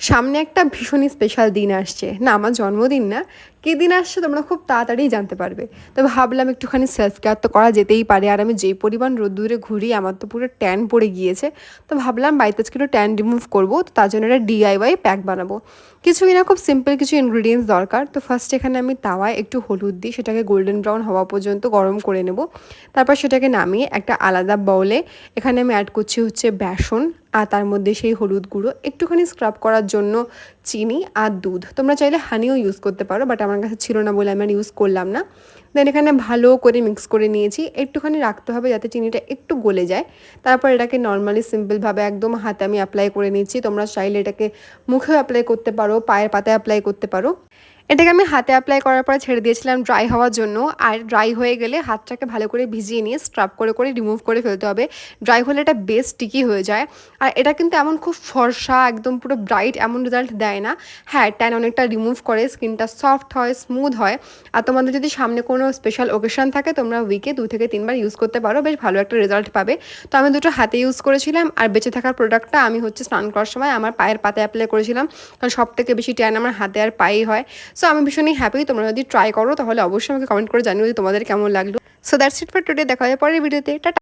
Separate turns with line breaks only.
সামনে একটা ভীষণই স্পেশাল দিন আসছে। না আমার জন্মদিন না কী দিন আসছে তোমরা খুব তাড়াতাড়ি জানতে পারবে। তবে ভাবলাম একটুখানি সেলফ কেয়ার তো করা যেতেই পারে। আর আমি যেই পরিমাণ রোদ্দুরে ঘুরি, আমার তো পুরো ট্যান পড়ে গিয়েছে। তো ভাবলাম বাড়িতে আজকে একটু ট্যান রিমুভ করব, তো তার জন্য একটা ডিআইওয়াই প্যাক বানাবো। কিছুই না, খুব সিম্পল কিছু ইনগ্রিডিয়েন্টস দরকার। তো ফার্স্ট এখানে আমি তাওয়ায় একটু হলুদ দিই, সেটাকে গোল্ডেন ব্রাউন হওয়া পর্যন্ত গরম করে নেব। তারপর সেটাকে নামিয়ে একটা আলাদা বাউলে এখানে আমি অ্যাড করছি হচ্ছে বেসন আর তার মধ্যে সেই হলুদ গুঁড়ো। একটুখানি স্ক্রাব করার জন্য চিনি আর দুধ। তোমরা চাইলে হানিও ইউজ করতে পারো বাট আমার কাছে ছিল না বলে আমি আর ইউজ করলাম না। দেন এখানে ভালো করে মিক্স করে নিয়েছি। একটুখানি রাখতে হবে যাতে চিনিটা একটু গলে যায়। তারপর এটাকে নর্মালি সিম্পলভাবে একদম হাতে আমি অ্যাপ্লাই করে নিয়েছি তোমরা চাইলে এটাকে মুখেও অ্যাপ্লাই করতে পারো, পায়ের পাতায় অ্যাপ্লাই করতে পারো। এটাকে আমি হাতে অ্যাপ্লাই করার পরে ছেড়ে দিয়েছিলাম ড্রাই হওয়ার জন্য। আর ড্রাই হয়ে গেলে হাতটাকে ভালো করে ভিজিয়ে নিয়ে স্ক্রাব করে করে রিমুভ করে ফেলতে হবে। ড্রাই হলে এটা বেশ স্টিকি হয়ে যায়। আর এটা কিন্তু এমন খুব ফর্সা, একদম পুরো ব্রাইট এমন রেজাল্ট দেয় না। হ্যাঁ ট্যান অনেকটা রিমুভ করে স্কিনটা সফট হয় স্মুথ হয়। আর তোমাদের যদি সামনে কোনো স্পেশাল ওকেশন থাকে, তোমরা উইকে দু থেকে তিনবার ইউজ করতে পারো। বেশ ভালো একটা রেজাল্ট পাবে। তো আমি দুটো হাতে ইউজ করেছিলাম। আর বেঁচে থাকার প্রোডাক্টটা আমি হচ্ছে স্নান করার সময় আমার পায়ের পাতে অ্যাপ্লাই করেছিলাম। কারণ সব থেকে বেশি ট্যান আমার হাতে আর পায়েই হয়। সো আমি ভীষণই হ্যাপি তোমরা যদি ট্রাই করো, তাহলে অবশ্যই আমাকে কমেন্ট করে জানিও যে তোমাদের কেমন লাগল। So that's it for today দেখা হয় পরের ভিডিওতে টাটা!